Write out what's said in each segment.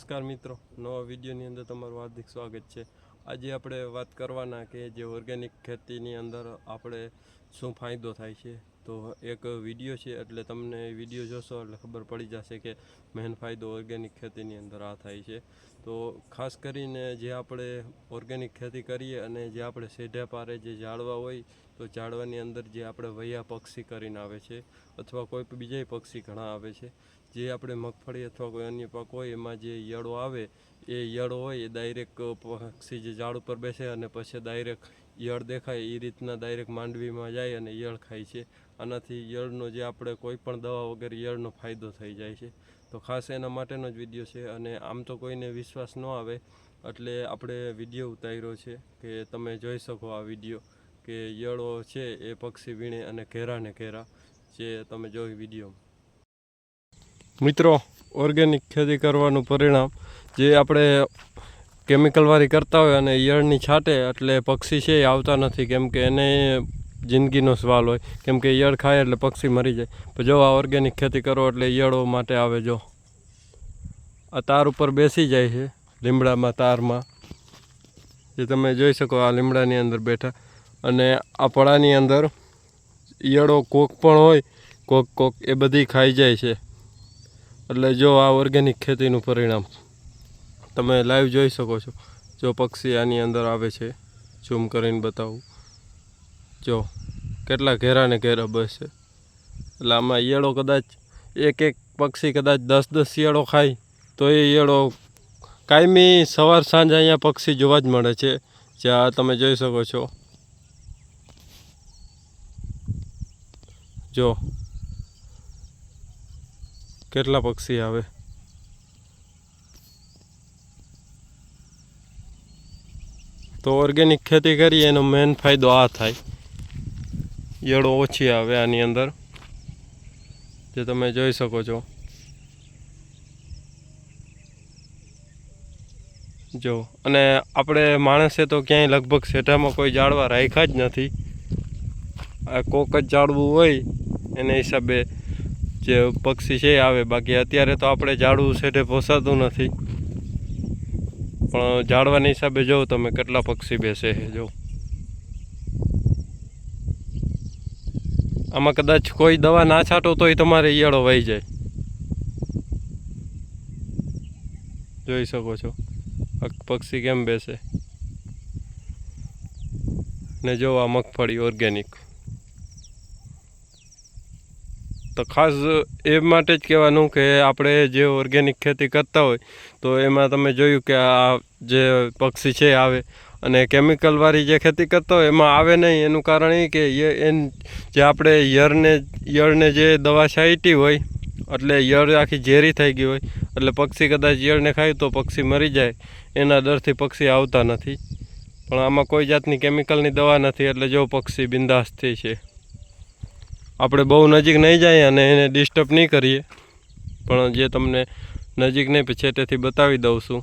નમસ્કાર મિત્રો, નવા વિડીયોની અંદર તમારું હાર્દિક સ્વાગત છે. આજે આપણે વાત કરવાના કે જે ઓર્ગેનિક ખેતીની અંદર આપણે શું ફાયદો થાય છે. તો એક વીડિયો છે, એટલે તમને વીડિયો જોશો, એટલે ખબર પડી જશે કે મેન ફાયદો ઓર્ગેનિક ખેતીની અંદર આ થાય છે. તો ખાસ કરીને જે આપણે ઓર્ગેનિક ખેતી કરીએ અને જે આપણે સેઢે પારે જે ઝાડવા હોય, તો ઝાડવાની અંદર જે આપણે વૈયા પક્ષી કરીને આવે છે, અથવા કોઈ બીજા પક્ષી ઘણા આવે છે. જે આપણે મગફળી અથવા કોઈ અન્ય પાક હોય, એમાં જે ઈયળો આવે, એ ઈયળો હોય, એ ડાયરેક્ટ પક્ષી જે ઝાડ ઉપર બેસે અને પછી ડાયરેક્ટ ઈયળ દેખાય એ રીતના ડાયરેક્ટ માંડવીમાં જાય અને ઈયળ ખાય છે. આનાથી ઈયળનો જે આપણે કોઈ પણ દવા વગર ઈયળનો ફાયદો થઈ જાય છે. તો ખાસ એના માટેનો જ વીડિયો છે અને આમ તો કોઈને વિશ્વાસ ન આવે, એટલે આપણે વીડિયો ઉતાર્યો છે કે તમે જોઈ શકો આ વીડિયો કે ઈયળો છે એ પક્ષી વીણે અને ઘેરા ને ઘેરા જે તમે જોઈ વીડિયો મિત્રો ઓર્ગેનિક ખેતી કરવાનું પરિણામ, જે આપણે કેમિકલવાળી કરતા હોય અને ઈયળની છાંટે, એટલે પક્ષી છે એ આવતા નથી. કેમ કે એને જિંદગીનો સવાલ હોય. કેમ કે ઈયળ ખાય એટલે પક્ષી મરી જાય. પણ જો આ ઓર્ગેનિક ખેતી કરો એટલે ઈયળો માટે આવે જો. આ તાર ઉપર બેસી જાય છે, લીમડામાં, તારમાં. જે તમે જોઈ શકો આ લીમડાની અંદર બેઠા. અને આ પડાની અંદર ઈયળો કોક પણ હોય, કોક કોક એ બધી ખાઈ જાય છે. એટલે જો આ ઓર્ગેનિક ખેતીનું પરિણામ તમે લાઈવ જોઈ શકો છો. જો પક્ષી આની અંદર આવે છે ઝૂમ કરીને બતાવું. જો કેટલા ઘેરા ને ઘેરા બસ. એટલે આમાં ઈયળો કદાચ, એક એક પક્ષી કદાચ દસ દસ ઈયળો ખાય, તો એ ઈયળો કાયમી સવાર સાંજ અહીંયા પક્ષી જોવા જ મળે છે. જ્યાં તમે જોઈ શકો છો. જો કેટલા પક્ષી આવે? તો ઓર્ગેનિક ખેતી કરીએ, એનો મેઇન ફાયદો આ થાય. યડો ઓછી આવે આની અંદર, જે તમે જોઈ શકો છો. જો, અને આપણે માણસે તો ક્યાંય લગભગ સેઠામાં કોઈ જાળવા રાખ્યા જ નથી. આ કોક જ જાળવું હોય, એને હિસાબે જે પક્ષી છે આવે. બાકી અત્યારે તો આપણે ઝાડવું સેઠે પોસાતું નથી. પણ ઝાડવાના હિસાબે જોઉં તમે કેટલા પક્ષી બેસે છે જો આમાં કદાચ કોઈ દવા ના છાંટો તોય તમારે ઈયળો વહી જાય. જોઈ શકો છો. પક્ષી કેમ બેસે? ને જો આ મગફળી ઓર્ગેનિક તો ખાસ એ માટે જ કહેવાનું કે આપણે જે ઓર્ગેનિક ખેતી કરતા હોય, તો એમાં તમે જોયું કે આ જે પક્ષી છે આવે. અને કેમિકલવાળી જે ખેતી કરતા હોય, એમાં આવે નહીં. એનું કારણ એ કે એન જે આપણે યરને યળને જે દવા છાંટી હોય, એટલે યળ આખી ઝેરી થઈ ગઈ હોય, એટલે પક્ષી કદાચ યળને ખાય તો પક્ષી મરી જાય. એના ડરથી પક્ષી આવતા નથી. પણ આમાં કોઈ જાતની કેમિકલની દવા નથી, એટલે જો પક્ષી બિંદાસથી છે. આપણે બહુ નજીક નહીં જઈએ અને એને ડિસ્ટર્બ નહીં કરીએ. પણ જે તમને નજીક નહીં છેટેથી બતાવી દઉં છું.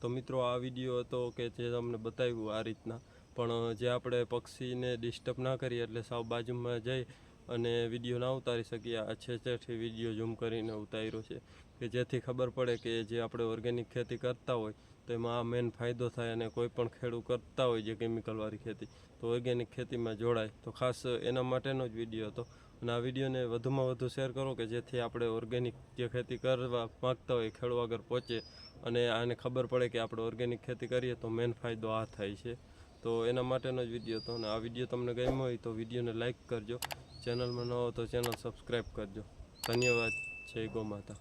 તો મિત્રો આ વીડિયો હતો કે જે તમને બતાવ્યું આ રીતના. પણ જે આપણે પક્ષીને ડિસ્ટર્બ ના કરીએ એટલે સાવ બાજુમાં જઈ અને વીડિયો ના ઉતારી શકીએ. આ છેટેથી વીડિયો ઝૂમ કરીને ઉતાર્યો છે. કે જેથી ખબર પડે કે જે આપણે ઓર્ગેનિક ખેતી કરતા હોય તો એમાં આ મેન ફાયદો થાય અને કોઈ પણ ખેડૂત કરતા હોય જે કેમિકલવાળી ખેતી, તો ઓર્ગેનિક ખેતીમાં જોડાય. તો ખાસ એના માટેનો જ વીડિયો હતો. અને આ વિડીયોને વધુમાં વધુ શેર કરો કે જેથી આપણે ઓર્ગેનિક જે ખેતી કરવા માગતા હોય ખેડૂત આગળ પહોંચે અને આને ખબર પડે કે આપણે ઓર્ગેનિક ખેતી કરીએ તો મેન ફાયદો આ થાય છે. તો એના માટેનો જ વીડિયો હતો. અને આ વીડિયો તમને ગમ્યો હોય તો વિડીયોને લાઇક કરજો. ચેનલમાં ન હો તો ચેનલ સબસ્ક્રાઈબ કરજો. ધન્યવાદ. જય ગો માતા.